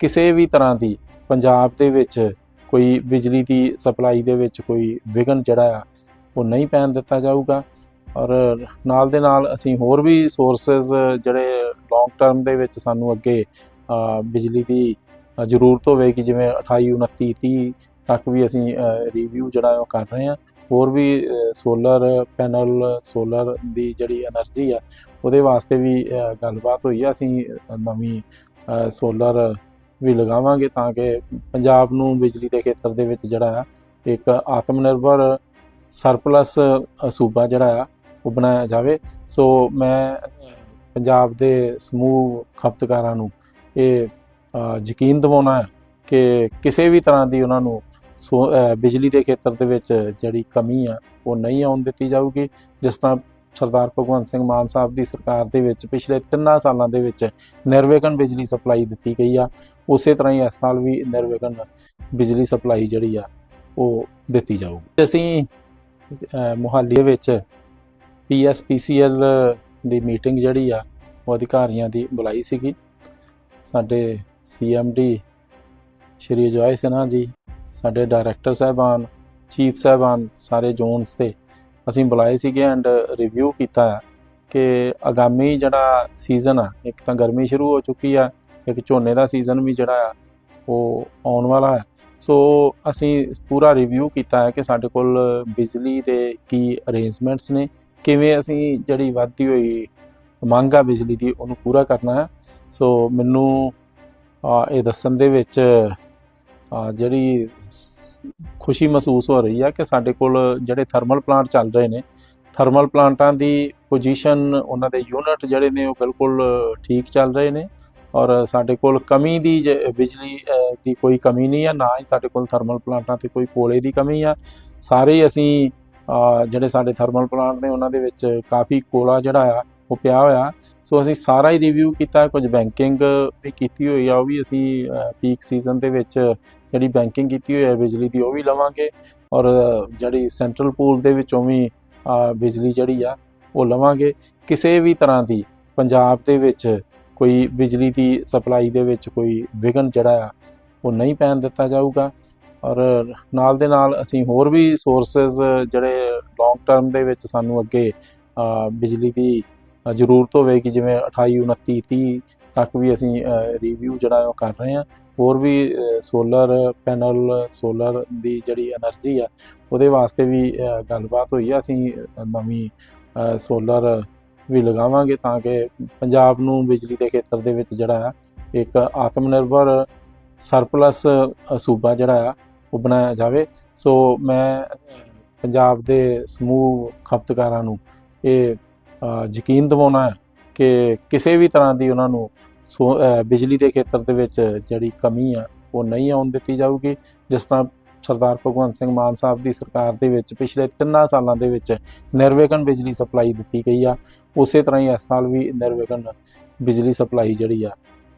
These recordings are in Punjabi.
ਕਿਸੇ ਵੀ ਤਰ੍ਹਾਂ ਦੀ ਪੰਜਾਬ ਦੇ ਵਿੱਚ ਕੋਈ ਬਿਜਲੀ ਦੀ ਸਪਲਾਈ ਦੇ ਵਿੱਚ ਕੋਈ ਵਿਘਨ ਜਿਹੜਾ ਆ, ਉਹ ਨਹੀਂ ਪੈਣ ਦਿੱਤਾ ਜਾਊਗਾ। ਔਰ ਨਾਲ ਦੇ ਨਾਲ ਅਸੀਂ ਹੋਰ ਵੀ ਸੋਰਸਸ ਜਿਹੜੇ ਲੌਂਗ ਟਰਮ ਦੇ ਵਿੱਚ ਸਾਨੂੰ ਅੱਗੇ ਬਿਜਲੀ ਦੀ ਜ਼ਰੂਰਤ ਹੋਵੇਗੀ, ਜਿਵੇਂ 28 29 30 ਤੱਕ ਵੀ ਅਸੀਂ ਰਿਵਿਊ ਜਿਹੜਾ ਉਹ ਕਰ ਰਹੇ ਹਾਂ। ਹੋਰ ਵੀ ਸੋਲਰ ਪੈਨਲ ਸੋਲਰ ਦੀ ਜਿਹੜੀ એનર્ਜੀ ਆ, ਉਹਦੇ ਵਾਸਤੇ ਵੀ ਗੱਲਬਾਤ ਹੋਈ ਆ। ਅਸੀਂ ਨਵੀਂ ਸੋਲਰ ਵੀ ਲਗਾਵਾਂਗੇ ਤਾਂ ਕਿ ਪੰਜਾਬ ਨੂੰ ਬਿਜਲੀ ਦੇ ਖੇਤਰ ਦੇ ਵਿੱਚ ਜਿਹੜਾ ਆ, ਇੱਕ ਆਤਮ ਨਿਰਭਰ ਸਰਪਲਸ ਸੂਬਾ ਜਿਹੜਾ ਆ, ਉਹ ਬਣਾਇਆ ਜਾਵੇ। ਸੋ ਮੈਂ, ਪੰਜਾਬ ਦੇ ਸਮੂਹ ਖਪਤਕਾਰਾਂ ਨੂੰ ਇਹ ਯਕੀਨ ਦਿਵਾਉਣਾ ਹੈ ਕਿ ਕਿਸੇ ਵੀ ਤਰ੍ਹਾਂ ਦੀ ਉਹਨਾਂ ਨੂੰ ਸੋ- ਬਿਜਲੀ ਦੇ ਖੇਤਰ ਦੇ ਵਿੱਚ ਜਿਹੜੀ ਕਮੀ ਆ, ਉਹ ਨਹੀਂ ਆਉਣ ਦਿੱਤੀ ਜਾਊਗੀ। ਜਿਸ ਤਰ੍ਹਾਂ ਸਰਦਾਰ ਭਗਵੰਤ ਸਿੰਘ ਮਾਨ ਸਾਹਿਬ ਦੀ ਸਰਕਾਰ ਦੇ ਵਿੱਚ ਪਿਛਲੇ 3 ਸਾਲਾਂ ਦੇ ਵਿੱਚ ਨਿਰਵਿਘਨ ਬਿਜਲੀ ਸਪਲਾਈ ਦਿੱਤੀ ਗਈ ਆ। ਉਸੇ ਤਰ੍ਹਾਂ ਹੀ ਇਸ ਸਾਲ ਵੀ ਨਿਰਵਿਘਨ ਬਿਜਲੀ ਸਪਲਾਈ ਜਿਹੜੀ ਆ ਉਹ ਦਿੱਤੀ ਜਾਊਗੀ। ਅਸੀਂ ਅ, ਮੁਹਾਲੀ ਦੇ ਵਿੱਚ ਪੀਐਸਪੀਸੀਐਲ ਦੀ ਮੀਟਿੰਗ ਜਿਹੜੀ ਆ ਉਹ ਅਧਿਕਾਰੀਆਂ ਦੀ ਬੁਲਾਈ ਸੀਗੀ। ਸਾਡੇ ਸੀਐਮਡੀ ਸ਼੍ਰੀ ਅਜਵਾਏ ਸਿਨਹਾ ਜੀ ਸਾਡੇ ਡਾਇਰੈਕਟਰ ਸਾਹਿਬਾਨ ਚੀਫ ਸਾਹਿਬਾਨ ਸਾਰੇ ਜ਼ੋਨਸ ਤੇ ਅਸੀਂ ਬੁਲਾਏ ਸੀਗੇ ਐਂਡ ਰਿਵਿਊ ਕੀਤਾ ਹੈ ਕਿ ਆਗਾਮੀ ਜਿਹੜਾ ਸੀਜ਼ਨ ਆ, ਇੱਕ ਤਾਂ ਗਰਮੀ ਸ਼ੁਰੂ ਹੋ ਚੁੱਕੀ ਆ, ਇੱਕ ਝੋਨੇ ਦਾ ਸੀਜ਼ਨ ਵੀ ਜਿਹੜਾ ਆ, ਉਹ ਆਉਣ ਵਾਲਾ ਹੈ। ਸੋ ਅਸੀਂ ਪੂਰਾ ਰਿਵਿਊ ਕੀਤਾ ਹੈ ਕਿ ਸਾਡੇ ਕੋਲ ਬਿਜਲੀ ਦੇ ਕੀ ਅਰੇਂਜਮੈਂਟਸ ਨੇ, ਕਿਵੇਂ ਅਸੀਂ ਜਿਹੜੀ ਵੱਧਦੀ ਹੋਈ ਮੰਗ ਆ ਬਿਜਲੀ ਦੀ, ਉਹਨੂੰ ਪੂਰਾ ਕਰਨਾ ਹੈ। ਸੋ ਮੈਨੂੰ ਇਹ ਦੱਸਣ ਦੇ ਵਿੱਚ ਜਿਹੜੀ ਖੁਸ਼ੀ ਮਹਿਸੂਸ ਹੋ ਰਹੀ ਹੈ ਕਿ ਸਾਡੇ ਕੋਲ ਜਿਹੜੇ ਥਰਮਲ ਪਲਾਂਟ ਚੱਲ ਰਹੇ ਨੇ ਥਰਮਲ ਪਲਾਂਟਾਂ ਦੀ ਪੋਜੀਸ਼ਨ ਉਹਨਾਂ ਦੇ ਯੂਨਿਟ ਜਿਹੜੇ ਨੇ ਉਹ ਬਿਲਕੁਲ ਠੀਕ ਚੱਲ ਰਹੇ ਨੇ ਔਰ ਸਾਡੇ ਕੋਲ ਕਮੀ ਦੀ ਜ- ਬਿਜਲੀ ਦੀ ਕੋਈ ਕਮੀ ਨਹੀਂ ਹੈ ਨਾ ਹੀ ਸਾਡੇ ਕੋਲ ਥਰਮਲ ਪਲਾਂਟਾਂ ਤੇ ਕੋਈ ਕੋਲੇ ਦੀ ਕਮੀ ਆ। ਸਾਰੇ ਅਸੀਂ ਜਿਹੜੇ ਸਾਡੇ ਥਰਮਲ ਪਲਾਂਟ ਨੇ ਉਹਨਾਂ ਦੇ ਵਿੱਚ ਕਾਫੀ ਕੋਲਾ ਜਿਹੜਾ ਆ ਉਹ ਪਿਆ ਹੋਇਆ। ਸੋ ਅਸੀਂ ਸਾਰਾ ਹੀ ਰਿਵਿਊ ਕੀਤਾ, ਕੁਝ ਬੈਂਕਿੰਗ ਵੀ ਕੀਤੀ ਹੋਈ ਆ, ਉਹ ਵੀ ਅਸੀਂ ਪੀਕ ਸੀਜ਼ਨ ਦੇ ਵਿੱਚ ਜਿਹੜੀ ਬੈਂਕਿੰਗ ਕੀਤੀ ਹੋਈ ਹੈ ਬਿਜਲੀ ਦੀ ਉਹ ਵੀ ਲਵਾਂਗੇ। ਔਰ ਜਿਹੜੀ ਸੈਂਟਰਲ ਪੂਲ ਦੇ ਵਿੱਚੋਂ ਵੀ ਬਿਜਲੀ ਜਿਹੜੀ ਆ, ਉਹ ਲਵਾਂਗੇ। ਕਿਸੇ ਵੀ ਤਰ੍ਹਾਂ ਦੀ ਪੰਜਾਬ ਦੇ ਵਿੱਚ ਕੋਈ ਬਿਜਲੀ ਦੀ ਸਪਲਾਈ ਦੇ ਵਿੱਚ ਕੋਈ ਵਿਘਨ ਜਿਹੜਾ ਆ, ਉਹ ਨਹੀਂ ਪੈਣ ਦਿੱਤਾ ਜਾਊਗਾ। ਔਰ, ਨਾਲ ਦੇ ਨਾਲ ਅਸੀਂ ਹੋਰ ਵੀ ਸੋਰਸਸ ਜਿਹੜੇ ਲੌਂਗ ਟਰਮ ਦੇ ਵਿੱਚ ਸਾਨੂੰ ਅੱਗੇ ਬਿਜਲੀ ਦੀ ਜ਼ਰੂਰਤ ਹੋਵੇ ਕਿ ਜਿਵੇਂ 28 29 30 ਤੱਕ ਵੀ ਅਸੀਂ ਰਿਵਿਊ ਜਿਹੜਾ ਉਹ ਕਰ ਰਹੇ ਹਾਂ। ਹੋਰ ਵੀ ਸੋਲਰ ਪੈਨਲ ਸੋਲਰ ਦੀ ਜਿਹੜੀ એનર્ਜੀ ਆ, ਉਹਦੇ ਵਾਸਤੇ ਵੀ ਗੱਲਬਾਤ ਹੋਈ ਆ। ਅਸੀਂ ਨਵੀਂ ਸੋਲਰ ਵੀ ਲਗਾਵਾਂਗੇ ਤਾਂ ਕਿ ਪੰਜਾਬ ਨੂੰ ਬਿਜਲੀ ਦੇ ਖੇਤਰ ਦੇ ਵਿੱਚ ਜਿਹੜਾ ਆ, ਇੱਕ ਆਤਮ ਨਿਰਭਰ ਸਰਪਲਸ ਸੂਬਾ ਜਿਹੜਾ ਆ, ਉਹ ਬਣਾਇਆ ਜਾਵੇ। ਸੋ ਮੈਂ ਪੰਜਾਬ ਦੇ ਸਮੂਹ ਖਪਤਕਾਰਾਂ ਨੂੰ ਇਹ ਯਕੀਨ ਦਿਵਾਉਣਾ ਹੈ ਕਿ ਕਿਸੇ ਵੀ ਤਰ੍ਹਾਂ ਦੀ ਉਹਨਾਂ ਨੂੰ ਸੋ- ਬਿਜਲੀ ਦੇ ਖੇਤਰ ਦੇ ਵਿੱਚ ਜਿਹੜੀ ਕਮੀ ਆ, ਉਹ ਨਹੀਂ ਆਉਣ ਦਿੱਤੀ ਜਾਊਗੀ। ਜਿਸ ਤਰ੍ਹਾਂ ਸਰਦਾਰ ਭਗਵੰਤ ਸਿੰਘ ਮਾਨ ਸਾਹਿਬ ਦੀ ਸਰਕਾਰ ਦੇ ਵਿੱਚ ਪਿਛਲੇ 3 ਸਾਲਾਂ ਦੇ ਵਿੱਚ ਨਿਰਵਿਘਨ ਬਿਜਲੀ ਸਪਲਾਈ ਦਿੱਤੀ ਗਈ ਆ, ਉਸੇ ਤਰ੍ਹਾਂ ਹੀ ਇਸ ਸਾਲ ਵੀ ਨਿਰਵਿਘਨ ਬਿਜਲੀ ਸਪਲਾਈ ਜਿਹੜੀ ਆ,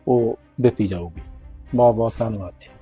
ਉਹ ਦਿੱਤੀ ਜਾਊਗੀ। ਬਹੁਤ ਬਹੁਤ ਧੰਨਵਾਦ ਜੀ।